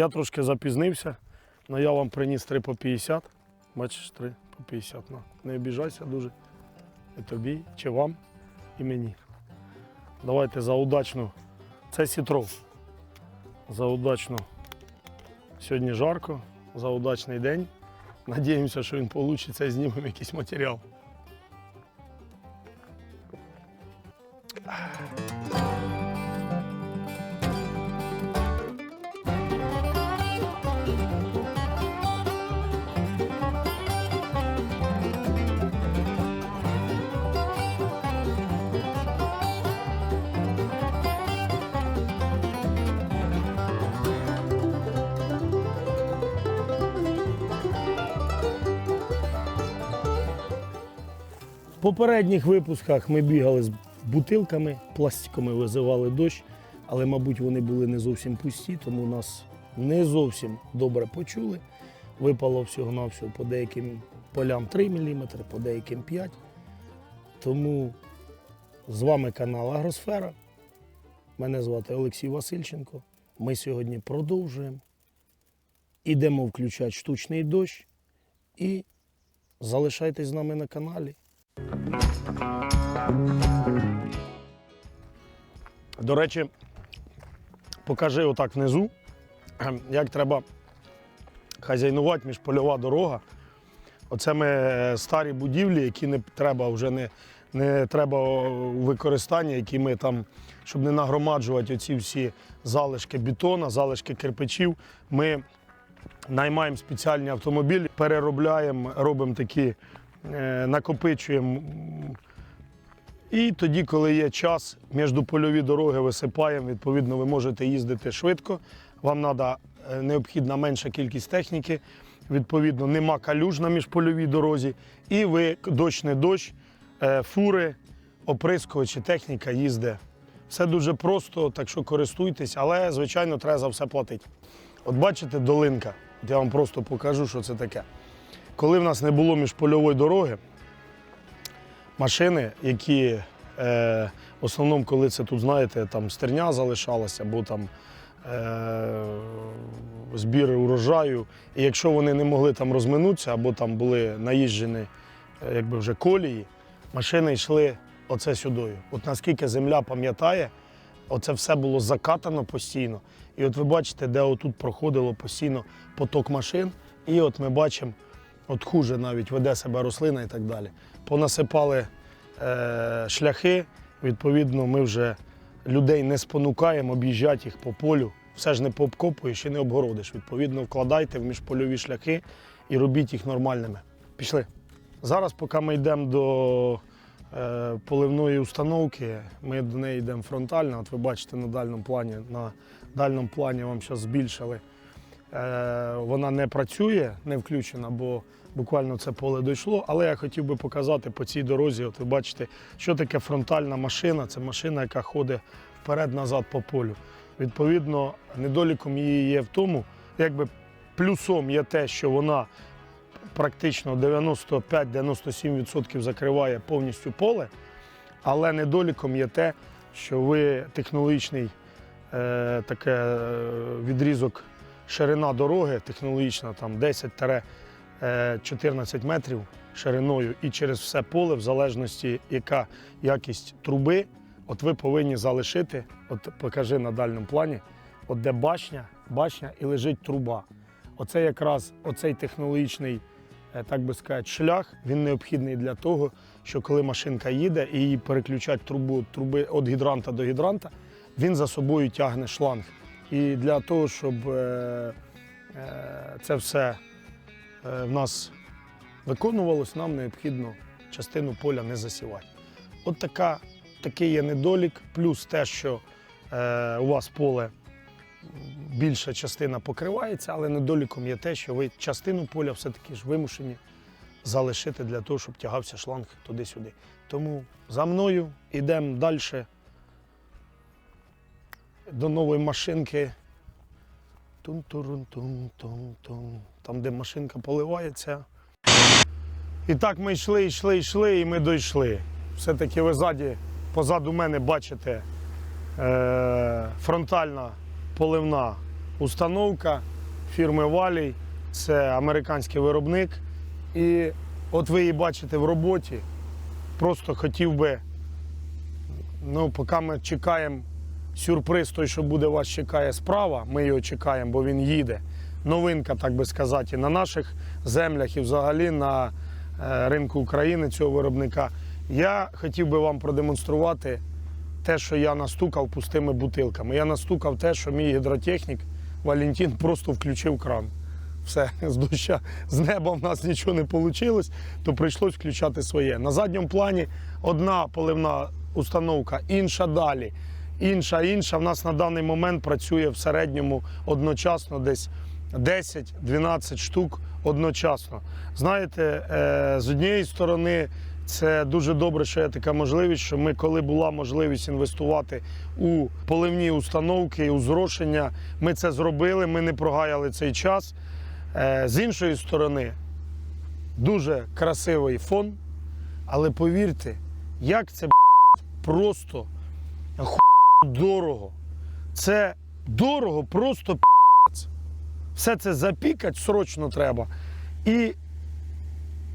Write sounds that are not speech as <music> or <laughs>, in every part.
Я трошки запізнився, але я вам приніс 3 по 50. Бачиш, 3 по 50. На. Не обіжайся дуже. І тобі, чи вам, і мені. Давайте за удачну. Це сітров. За удачну. Сьогодні жарко, за удачний день. Надіємося, що він вийде знімемо якийсь матеріал. Попередніх випусках ми бігали з бутилками, пластиками визивали дощ, але, мабуть, вони були не зовсім пусті, тому нас не зовсім добре почули. Випало всього-навсього по деяким полям 3 мм, по деяким 5 Тому з вами канал Агросфера. Мене звати Олексій Васильченко. Ми сьогодні продовжуємо. Ідемо включати штучний дощ і залишайтесь з нами на каналі. До речі, покажи отак внизу, як треба хазяйнувати міжпольова дорога. Оце ми е, старі будівлі, які не треба вже не, не треба використання, які ми там, щоб не нагромаджувати оці всі залишки бетона, залишки кирпичів. Ми наймаємо спеціальні автомобілі, переробляємо, робимо такі, накопичуємо. І тоді, коли є час, між польові дороги висипаємо, відповідно, ви можете їздити швидко. Вам треба необхідна менша кількість техніки. Відповідно, нема калюж на міжпольовій дорозі. І ви дощ не дощ, е, фури, оприскувачі, техніка їздить. Все дуже просто, так що користуйтесь, але, звичайно, треба за все платити. От бачите, долинка. От я вам просто покажу, що це таке. Коли в нас не було міжпольової дороги, машини, які е, в основному, коли це тут, знаєте, там стерня залишалася, або там е, збір урожаю. І якщо вони не могли там розминутися, або там були наїжджені е, якби вже колії, машини йшли оце сюдою. От наскільки земля пам'ятає, оце все було закатано постійно. І от ви бачите, де отут проходило постійно поток машин, і от ми бачимо, от хуже навіть веде себе рослина і так далі. Понасипали е, шляхи, відповідно, ми вже людей не спонукаємо об'їжджати їх по полю. Все ж не пообкопуєш і не обгородиш. Відповідно, вкладайте в міжпольові шляхи і робіть їх нормальними. Пішли. Зараз, поки ми йдемо до е, поливної установки, ми до неї йдемо фронтально. От ви бачите на дальному плані. На дальному плані вам зараз збільшили. Е, вона не працює, не включена, бо буквально це поле дійшло. Але я хотів би показати по цій дорозі. От ви бачите, що таке фронтальна машина. Це машина, яка ходить вперед-назад по полю. Відповідно, недоліком її є в тому, якби плюсом є те, що вона практично 95-97% закриває повністю поле, але недоліком є те, що ви технологічний е, таке е, відрізок ширина дороги технологічна, там 10-14 метрів шириною і через все поле, в залежності, яка якість труби, от ви повинні залишити, от покажи на дальньому плані, от де башня, башня і лежить труба. Оце якраз оцей технологічний, е, так би сказати, шлях, він необхідний для того, що коли машинка їде і її переключать трубу труби від гідранта до гідранта, він за собою тягне шланг. І для того, щоб е, е, це все е, в нас виконувалось, нам необхідно частину поля не засівати. От така, такий є недолік, плюс те, що е, у вас поле більша частина покривається, але недоліком є те, що ви частину поля все-таки ж вимушені залишити для того, щоб тягався шланг туди-сюди. Тому за мною йдемо далі до нової машинки. Тун-турун-тун-тун-тун. Там, де машинка поливається. І так ми йшли, йшли, йшли, і ми дійшли. Все-таки ви ззаді, позаду мене бачите е, фронтальна поливна установка фірми Валій. Це американський виробник. І от ви її бачите в роботі. Просто хотів би, ну, поки ми чекаємо сюрприз, той, що буде вас чекає справа, ми його чекаємо, бо він їде. Новинка, так би сказати, на наших землях і взагалі на е, ринку України цього виробника. Я хотів би вам продемонструвати те, що я настукав пустими бутилками. Я настукав те, що мій гідротехнік Валентин просто включив кран. Все, <laughs> з доща, з неба в нас нічого не вийшло, то прийшлось включати своє. На задньому плані одна поливна установка, інша далі, інша, інша. В нас на даний момент працює в середньому одночасно десь 10-12 штук одночасно. Знаєте, е, з однієї сторони, це дуже добре, що є така можливість, що ми, коли була можливість інвестувати у поливні установки у зрошення, ми це зробили, ми не прогаяли цей час. Е, З іншої сторони, дуже красивий фон, але повірте, як це просто дорого. Це дорого, просто п***ць. Все це запікати срочно треба. І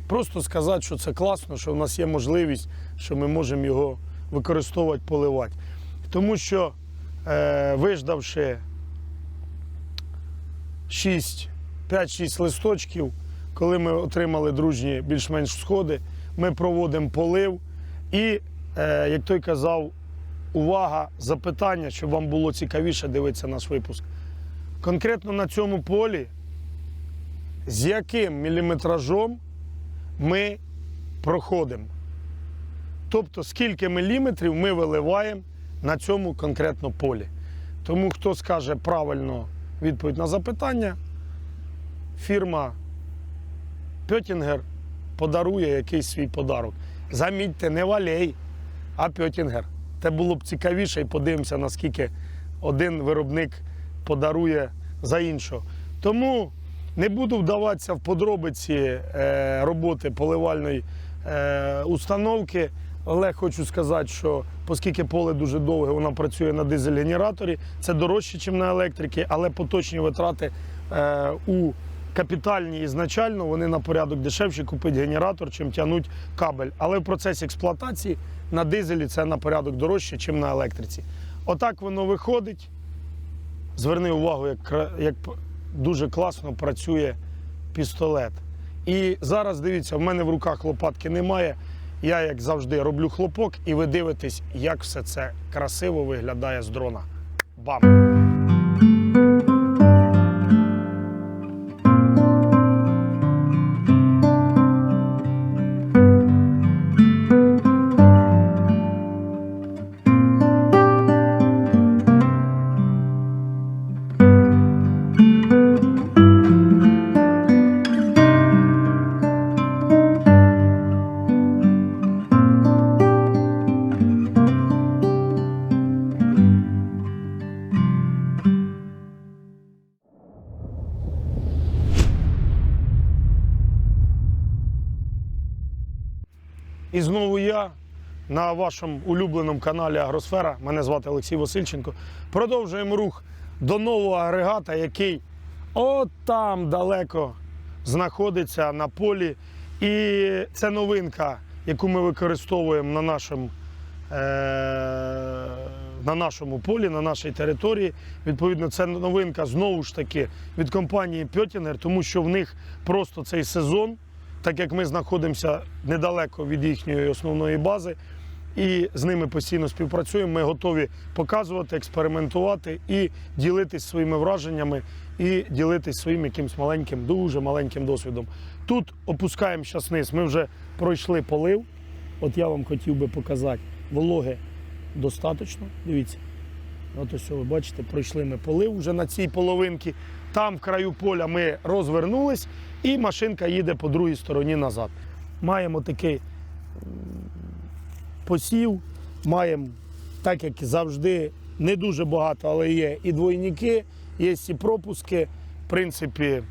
просто сказати, що це класно, що в нас є можливість, що ми можемо його використовувати, поливати. Тому що, е, виждавши 6, 5-6 листочків, коли ми отримали дружні більш-менш сходи, ми проводимо полив. І, е, як той казав, увага, запитання, щоб вам було цікавіше дивитися наш випуск. Конкретно на цьому полі, з яким міліметражом ми проходимо. Тобто, скільки міліметрів ми виливаємо на цьому конкретно полі. Тому хто скаже правильно відповідь на запитання, фірма Пьотінгер подарує якийсь свій подарок. Замітьте, не валей, а Пьотінгер. Це було б цікавіше і подивимося, наскільки один виробник подарує за іншого. Тому не буду вдаватися в подробиці е, роботи поливальної е, установки, але хочу сказати, що оскільки поле дуже довге, вона працює на дизель-генераторі, це дорожче, ніж на електриці, але поточні витрати е, у капітальні ізначально вони на порядок дешевші купити генератор, чим тягнуть кабель. Але в процесі експлуатації на дизелі це на порядок дорожче, ніж на електриці. Отак воно виходить. Зверни увагу, як, як дуже класно працює пістолет. І зараз дивіться, в мене в руках лопатки немає. Я, як завжди, роблю хлопок, і ви дивитесь, як все це красиво виглядає з дрона. Бам! Вашому улюбленому каналі Агросфера. Мене звати Олексій Васильченко. Продовжуємо рух до нового агрегата, який от там далеко знаходиться на полі. І це новинка, яку ми використовуємо на нашому, е- на нашому полі, на нашій території. Відповідно, це новинка знову ж таки від компанії Пьотінер, тому що в них просто цей сезон так як ми знаходимося недалеко від їхньої основної бази і з ними постійно співпрацюємо, ми готові показувати, експериментувати і ділитись своїми враженнями, і ділитись своїм якимсь маленьким, дуже маленьким досвідом. Тут опускаємо зараз низ. Ми вже пройшли полив. От я вам хотів би показати, вологи достатньо. Дивіться. От ось ви бачите, пройшли ми полив вже на цій половинці. Там в краю поля ми розвернулись, і машинка їде по другій стороні назад. Маємо такий посів, маємо, так як завжди, не дуже багато, але є і двойники, є і пропуски. В принципі,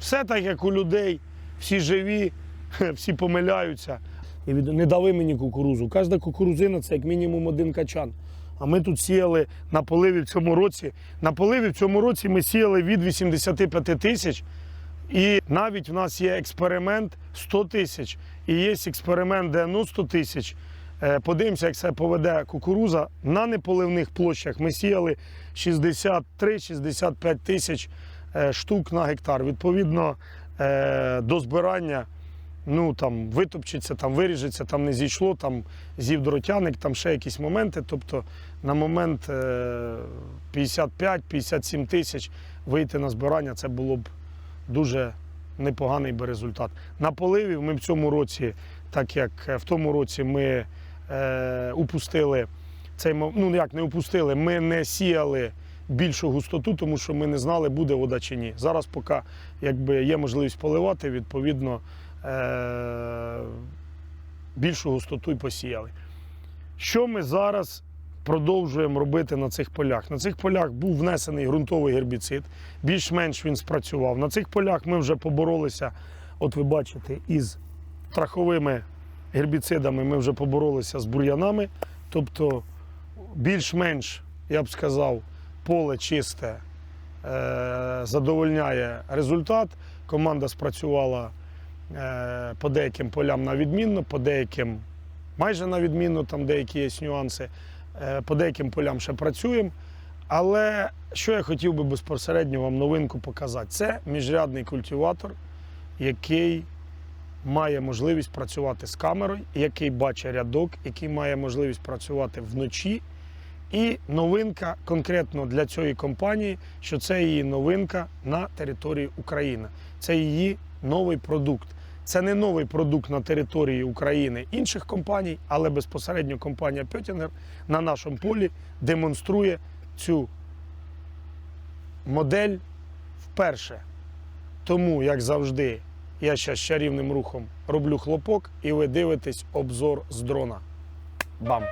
все так, як у людей, всі живі, <laughs> всі помиляються. І не дали мені кукурузу. Кожна кукурузина це як мінімум один качан. А ми тут сіяли на поливі в цьому році. На поливі в цьому році ми сіяли від 85 тисяч. І навіть в нас є експеримент 100 тисяч і є експеримент де 90 тисяч. Е, Подивимося, як це поведе кукуруза. На неполивних площах ми сіяли 63-65 тисяч е, штук на гектар. Відповідно, е, до збирання ну, там, витопчеться, там, виріжеться, там не зійшло, там з'їв дротяник, там ще якісь моменти. Тобто на момент е, 55-57 тисяч вийти на збирання це було б дуже непоганий би результат. На поливі ми в цьому році, так як в тому році ми е, упустили цей ну як не упустили, ми не сіяли більшу густоту, тому що ми не знали, буде вода чи ні. Зараз, поки якби є можливість поливати, відповідно е, більшу густоту й посіяли. Що ми зараз продовжуємо робити на цих полях? На цих полях був внесений ґрунтовий гербіцид, більш-менш він спрацював. На цих полях ми вже поборолися, от ви бачите, із траховими гербіцидами ми вже поборолися з бур'янами. Тобто, більш-менш, я б сказав, поле чисте е, задовольняє результат. Команда спрацювала е, по деяким полям на відмінно, по деяким майже на відмінно, там деякі є нюанси. Е, По деяким полям ще працюємо. Але що я хотів би безпосередньо вам новинку показати, це міжрядний культиватор, який має можливість працювати з камерою, який бачить рядок, який має можливість працювати вночі. І новинка конкретно для цієї компанії, що це її новинка на території України. Це її новий продукт. Це не новий продукт на території України інших компаній, але безпосередньо компанія Пьотінгер на нашому полі демонструє цю модель вперше. Тому, як завжди, я зараз чарівним рухом роблю хлопок, і ви дивитесь обзор з дрона. Бам!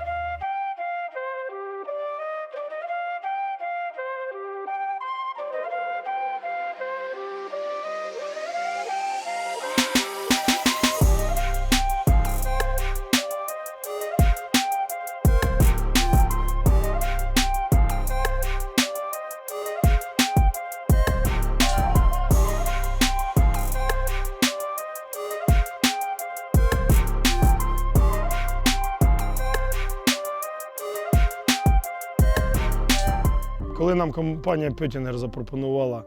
Компанія Пьотінер запропонувала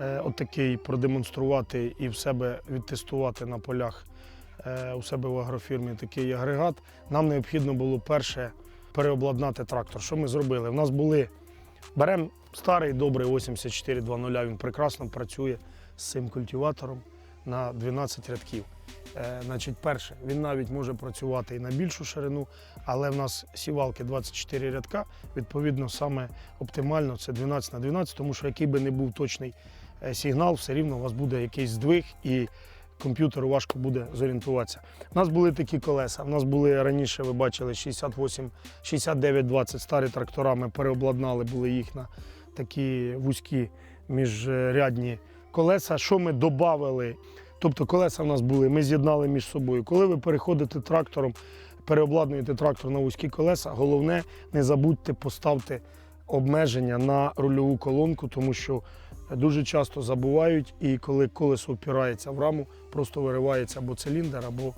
е, отакий продемонструвати і в себе відтестувати на полях е, у себе в агрофірмі такий агрегат, нам необхідно було перше переобладнати трактор. Що ми зробили? У нас були беремо старий добрий 8420, він прекрасно працює з цим культиватором на 12 рядків. Е, значить, перше, він навіть може працювати і на більшу ширину, але в нас сівалки 24 рядка. Відповідно, саме оптимально це 12 на 12, тому що який би не був точний е, сигнал, все рівно у вас буде якийсь здвиг і комп'ютеру важко буде зорієнтуватися. У нас були такі колеса. У нас були раніше, ви бачили, 68, 69-20 старі трактора. Ми переобладнали були їх на такі вузькі міжрядні колеса. Що ми додали? Тобто колеса в нас були, ми з'єднали між собою. Коли ви переходите трактором, переобладнуєте трактор на вузькі колеса, головне не забудьте поставити обмеження на рульову колонку, тому що дуже часто забувають, і коли колесо впирається в раму, просто виривається або циліндр, або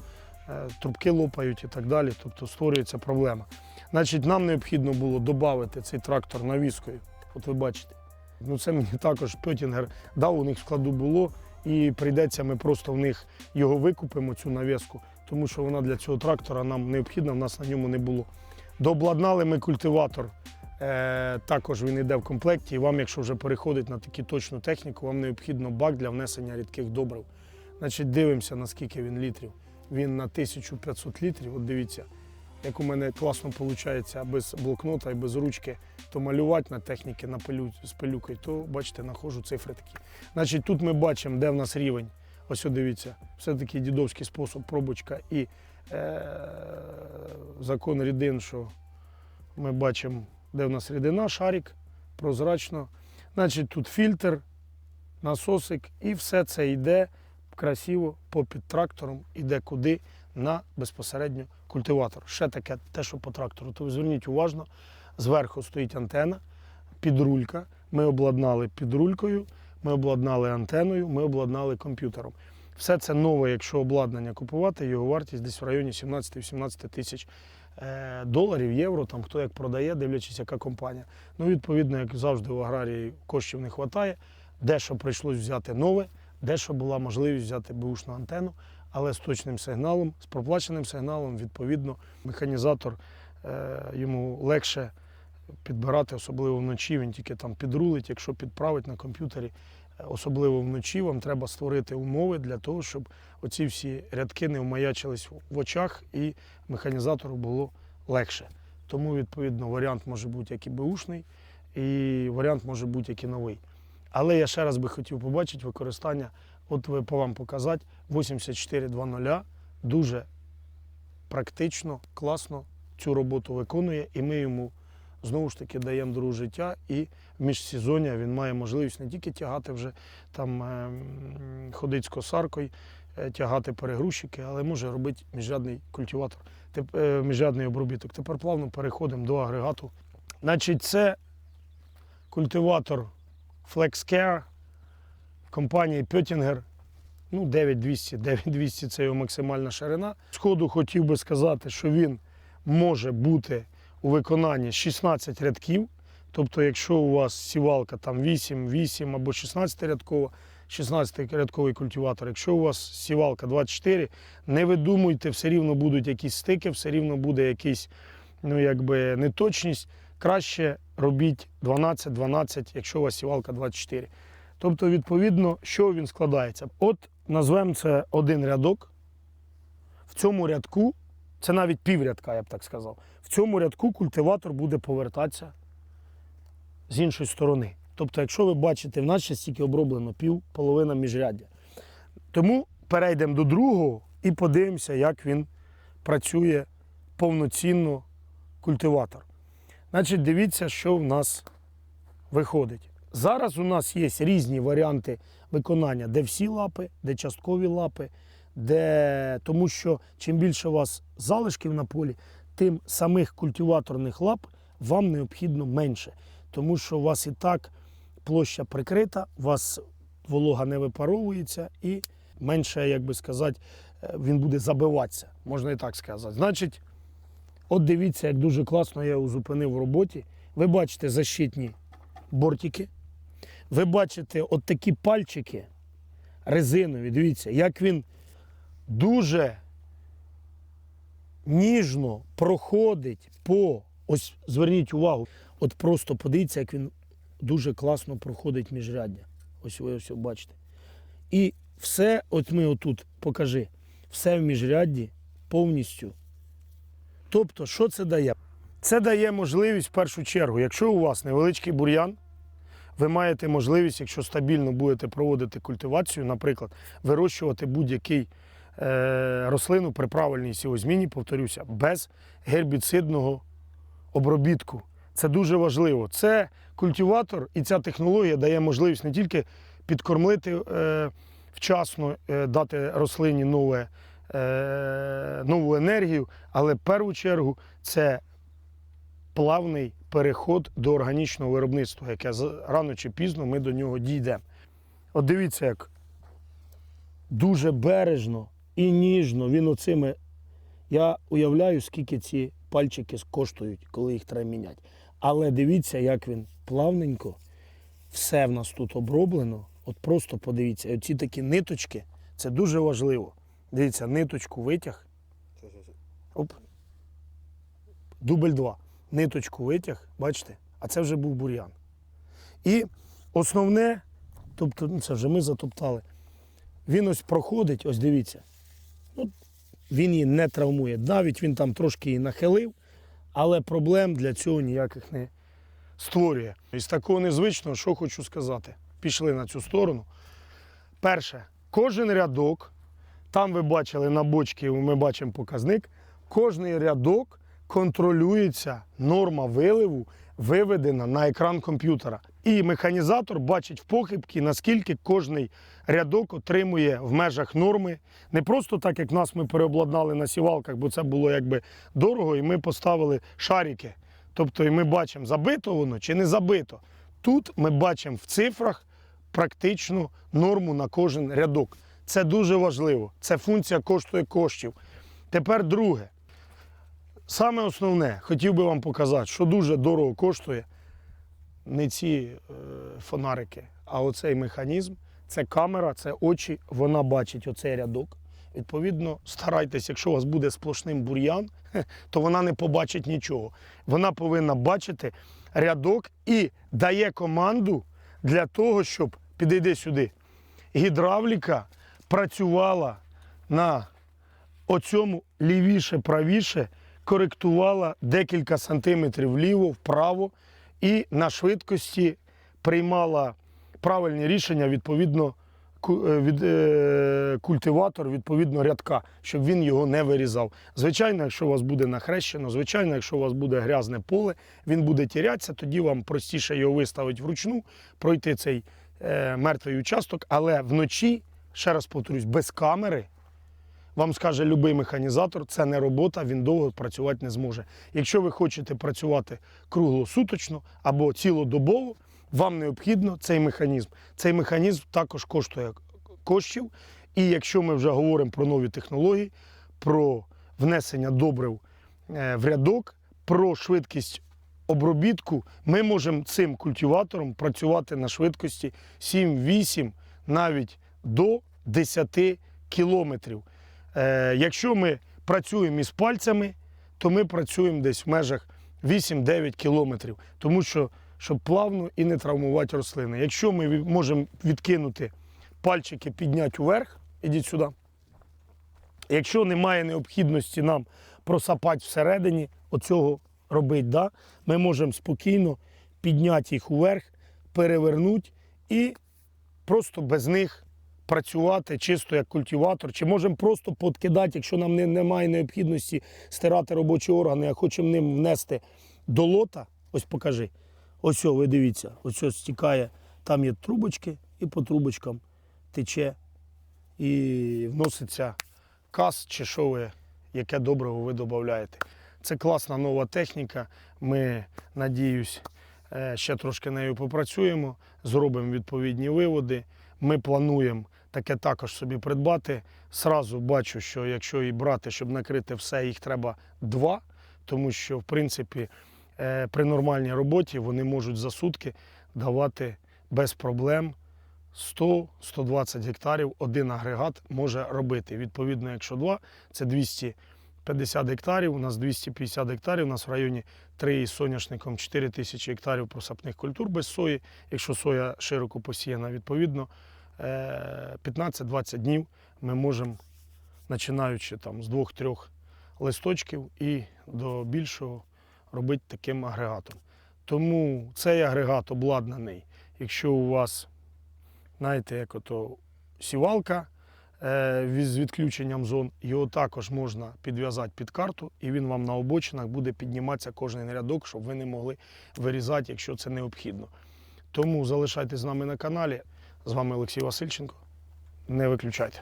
е, трубки лопають і так далі. Тобто створюється проблема. Значить, нам необхідно було додати цей трактор навіскою. От ви бачите. Ну, це мені також Пьотінгер дав, у них складу було, і прийдеться, ми просто в них його викупимо, цю навіску, тому що вона для цього трактора нам необхідна, в нас на ньому не було. Дообладнали ми культиватор. Е, також він йде в комплекті. І вам, якщо вже переходить на таку точну техніку, вам необхідно бак для внесення рідких добрив. Значить, дивимося, наскільки він літрів. Він на 1500 літрів. От дивіться, як у мене класно виходить без блокнота і без ручки, то малювати на техніки на пилю, з пилюкою, то бачите, знаходжу цифри такі. Значить, тут ми бачимо, де в нас рівень. Ось дивіться, все-таки дідовський спосіб, пробочка і е, закон рідин, що ми бачимо, де в нас рідина, шарик, прозрачно. Значить, тут фільтр, насосик, і все це йде красиво попід трактором, іде куди на безпосередньо культиватор. Ще таке, те, що по трактору. То зверніть уважно, Зверху стоїть антена, підрулька. Ми обладнали підрулькою, ми обладнали антеною, ми обладнали комп'ютером. Все це нове, якщо обладнання купувати, його вартість десь в районі 17-18 тисяч е, доларів, євро, там хто як продає, дивлячись, яка компанія. Ну, відповідно, як завжди, в аграрії коштів не вистачає. Дещо прийшлось взяти нове, дещо була можливість взяти бушну антенну, але з точним сигналом, з проплаченим сигналом, відповідно, механізатор е, йому легше підбирати, особливо вночі. Він тільки там підрулить, якщо підправить на комп'ютері, е, особливо вночі, вам треба створити умови для того, щоб оці всі рядки не вмаячились в очах і механізатору було легше. Тому, відповідно, варіант може бути як і беушний, і варіант може бути як і новий. Але я ще раз би хотів побачити використання, от ви по вам показати, 8420 дуже практично, класно цю роботу виконує, і ми йому знову ж таки даємо друге життя. І в міжсезоння він має можливість не тільки тягати вже там е, ходить з косаркою, е, тягати перегрузчики, але може робити міжрядний культиватор, е, міжрядний обробіток. Тепер плавно переходимо до агрегату. Значить, це культиватор FlexCare компанії Pöttinger. Ну, 9200. 9200 це його максимальна ширина. Сходу хотів би сказати, що він може бути у виконанні 16 рядків. Тобто, якщо у вас сівалка там 8, 8 або 16 рядкова, 16 рядковий культиватор. Якщо у вас сівалка 24, не видумуйте, все рівно будуть якісь стики, все рівно буде якийсь, ну якби неточність. Краще робіть 12-12, якщо у вас сівалка 24. Тобто, відповідно, що він складається? От назвемо це один рядок. В цьому рядку, це навіть піврядка, я б так сказав. В цьому рядку культиватор буде повертатися з іншої сторони. Тобто, якщо ви бачите, в нас ще стільки оброблено пів, половина міжряддя. Тому перейдемо до другого і подивимося, як він працює повноцінно культиватор. Значить, дивіться, що в нас виходить. Зараз у нас є різні варіанти виконання, де всі лапи, де часткові лапи, де... тому що чим більше у вас залишків на полі, тим самих культиваторних лап вам необхідно менше. Тому що у вас і так площа прикрита, у вас волога не випаровується і менше, як би сказати, е, він буде забиватися, можна і так сказати. Значить, от дивіться, як дуже класно я його зупинив в роботі. Ви бачите защитні бортики. Ви бачите от такі пальчики резинові. Дивіться, як він дуже ніжно проходить по. Ось зверніть увагу, от просто подивіться, як він дуже класно проходить міжряддя. Ось ви ось бачите. І все, от ми отут покажи, все в міжрядді повністю. Тобто, що це дає? Це дає можливість в першу чергу, якщо у вас невеличкий бур'ян, ви маєте можливість, якщо стабільно будете проводити культивацію, наприклад, вирощувати будь-який е, рослину при правильній сівозміні, повторюся, без гербіцидного обробітку. Це дуже важливо. Це культиватор і ця технологія дає можливість не тільки підкормлити е, вчасно, е, дати рослині нове, е, нову енергію, але в першу чергу це плавний переход до органічного виробництва, яке рано чи пізно ми до нього дійдемо. От дивіться, як дуже бережно і ніжно він оцими. Я уявляю, скільки ці пальчики коштують, коли їх треба міняти. Але дивіться, як він плавненько, все в нас тут оброблено. От просто подивіться, оці такі ниточки, це дуже важливо. Дивіться, ниточку витяг. Оп. Дубль 2. Ниточку витяг, бачите? А це вже був бур'ян. І основне, тобто, ну це вже ми затоптали. Він ось проходить, ось дивіться. Ну, він її не травмує. Навіть він там трошки її нахилив, але проблем для цього ніяких не створює. Із такого незвичного, що хочу сказати, пішли на цю сторону. Перше, кожен рядок, там ви бачили на бочці, ми бачимо показник, кожний рядок контролюється норма виливу, виведена на екран комп'ютера. І механізатор бачить в похибки, наскільки кожний рядок отримує в межах норми. Не просто так, як нас ми переобладнали на сівалках, бо це було якби дорого, і ми поставили шарики. Тобто, і ми бачимо, забито воно чи не забито. Тут ми бачимо в цифрах практичну норму на кожен рядок. Це дуже важливо. Це функція коштує коштів. Тепер друге. Саме основне, хотів би вам показати, що дуже дорого коштує не ці е, фонарики, а оцей механізм. Це камера, це очі, вона бачить оцей рядок. Відповідно, старайтесь, якщо у вас буде сплошним бур'ян, то вона не побачить нічого. Вона повинна бачити рядок і дає команду для того, щоб підійди сюди. Гідравліка працювала на оцьому лівіше, правіше, коректувала декілька сантиметрів вліво, вправо і на швидкості приймала правильні рішення відповідно е, від е, культиватор, відповідно рядка, щоб він його не вирізав. Звичайно, якщо у вас буде нахрещено, звичайно, якщо у вас буде грязне поле, він буде тірятися, тоді вам простіше його виставити вручну, пройти цей е, мертвий участок, але вночі, ще раз повторюсь, без камери. Вам скаже будь-який механізатор, це не робота, він довго працювати не зможе. Якщо ви хочете працювати круглосуточно або цілодобово, вам необхідно цей механізм. Цей механізм також коштує коштів. І якщо ми вже говоримо про нові технології, про внесення добрив е, в рядок, про швидкість обробітку, ми можемо цим культиватором працювати на швидкості 7-8, навіть до 10 кілометрів. Е, якщо ми працюємо із пальцями, то ми працюємо десь в межах 8-9 кілометрів, тому що щоб плавно і не травмувати рослини. Якщо ми можемо відкинути пальчики, підняти вверх, ідіть сюди. Якщо немає необхідності нам просапати всередині, оцього робити, да, ми можемо спокійно підняти їх вверх, перевернути і просто без них працювати чисто як культиватор, чи можемо просто подкидати, якщо нам не, немає необхідності стирати робочі органи, а хочемо ним внести до лота. Ось покажи. Ось, ви дивіться, ось ось стікає, там є трубочки, і по трубочкам тече і вноситься кас чи що ви, яке добриво ви додаєте. Це класна нова техніка. Ми, надіюсь, е, ще трошки нею попрацюємо, зробимо відповідні виводи. Ми плануємо таке також собі придбати. Сразу бачу, що якщо і брати, щоб накрити все, їх треба два, тому що, в принципі, е, при нормальній роботі вони можуть за сутки давати без проблем 100-120 гектарів один агрегат може робити. Відповідно, якщо два, це 250 гектарів. У нас 250 гектарів. У нас в районі 3 із соняшником 4 тисячі гектарів просапних культур без сої. Якщо соя широко посіяна, відповідно 15-20 днів ми можемо, починаючи там з двох-трьох листочків і до більшого робити таким агрегатом. Тому цей агрегат обладнаний. Якщо у вас, знаєте, як ото сівалка е, з відключенням зон, його також можна підв'язати під карту, і він вам на обочинах буде підніматися кожен рядок, щоб ви не могли вирізати, якщо це необхідно. Тому залишайтесь з нами на каналі. З вами Олексій Васильченко. Не виключайте.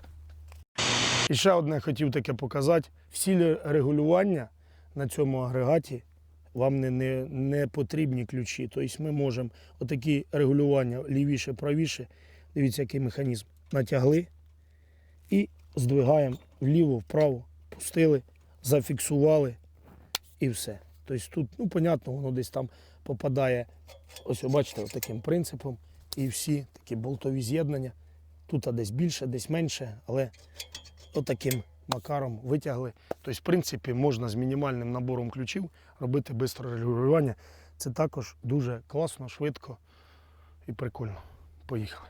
І ще одне хотів таке показати. Всі регулювання на цьому агрегаті вам не, не, не потрібні ключі. Тобто ми можемо отакі регулювання лівіше, правіше. Дивіться, який механізм. Натягли і здвигаємо вліво, вправо, пустили, зафіксували і все. Тобто тут, ну, понятно, воно десь там попадає, ось бачите, таким принципом. І всі такі болтові з'єднання. Тут десь більше, десь менше, але отаким макаром витягли. Тобто, в принципі, можна з мінімальним набором ключів робити швидке регулювання. Це також дуже класно, швидко і прикольно. Поїхали.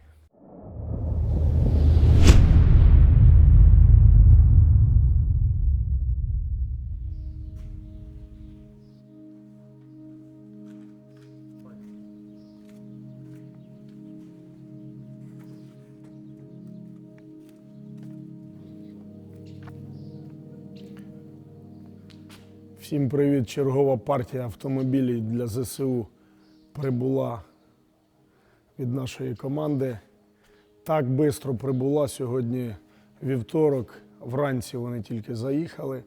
Всім привіт! Чергова партія автомобілів для ЗСУ прибула від нашої команди. Так швидко прибула сьогодні вівторок. Вранці вони тільки заїхали.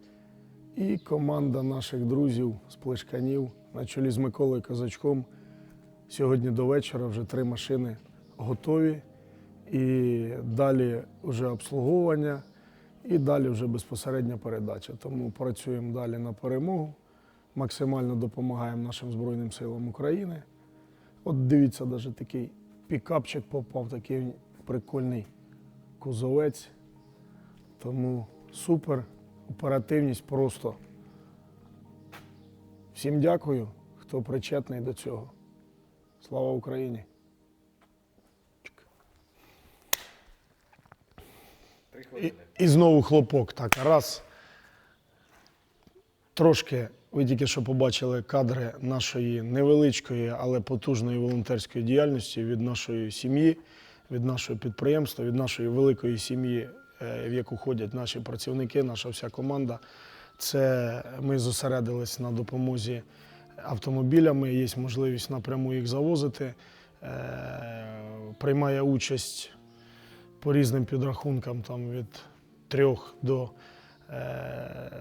І команда наших друзів з Плешканів на чолі з Миколою Козачком. Сьогодні до вечора вже три машини готові. І далі вже обслуговування, і далі вже безпосередня передача. Тому працюємо далі на перемогу, максимально допомагаємо нашим Збройним силам України. От дивіться, навіть такий пікапчик попав, такий прикольний кузовець. Тому супер, оперативність просто. Всім дякую, хто причетний до цього. Слава Україні! І, і знову хлопок. Так, раз. Трошки ви тільки що побачили кадри нашої невеличкої, але потужної волонтерської діяльності від нашої сім'ї, від нашого підприємства, від нашої великої сім'ї, е, в яку ходять наші працівники, наша вся команда. Це ми зосередились на допомозі автомобілями. Є можливість напряму їх завозити. Е, Приймає участь по різним підрахункам там від трьох до е,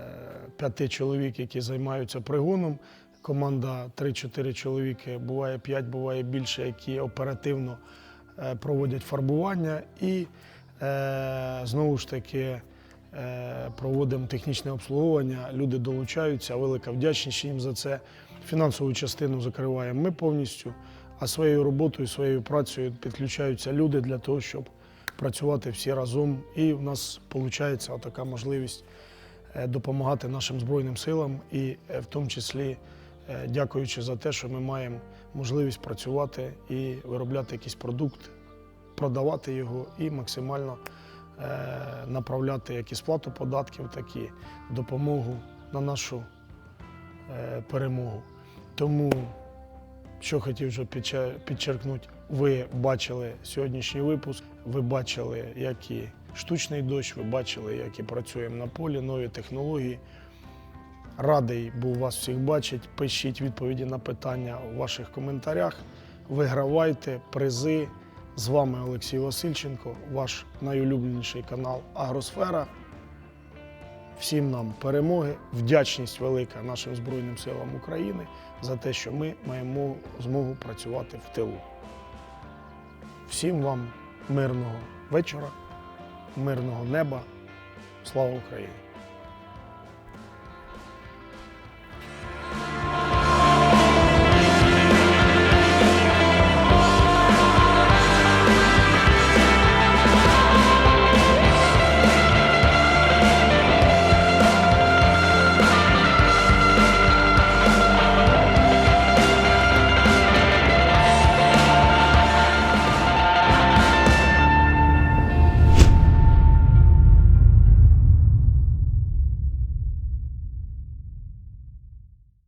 п'яти чоловік, які займаються пригоном. Команда 3-4 чоловіки, буває 5, буває більше, які оперативно е, проводять фарбування і е, знову ж таки проводимо технічне обслуговування. Люди долучаються, велика вдячність їм за це. Фінансову частину закриваємо ми повністю, а своєю роботою, своєю працею підключаються люди для того, щоб працювати всі разом. І в нас виходить така можливість е, допомагати нашим Збройним силам, і е, в тому числі е, дякуючи за те, що ми маємо можливість працювати і виробляти якийсь продукт, продавати його і максимально направляти як і сплату податків, так і допомогу на нашу перемогу. Тому що хотів вже підчеркнути, ви бачили сьогоднішній випуск, ви бачили, як і штучний дощ, ви бачили, як і працюємо на полі, нові технології. Радий був вас всіх бачити. Пишіть відповіді на питання у ваших коментарях. Вигравайте призи. З вами Олексій Васильченко, ваш найулюбленіший канал Агросфера. Всім нам перемоги, вдячність велика нашим Збройним силам України за те, що ми маємо змогу працювати в тилу. Всім вам мирного вечора, мирного неба. Слава Україні!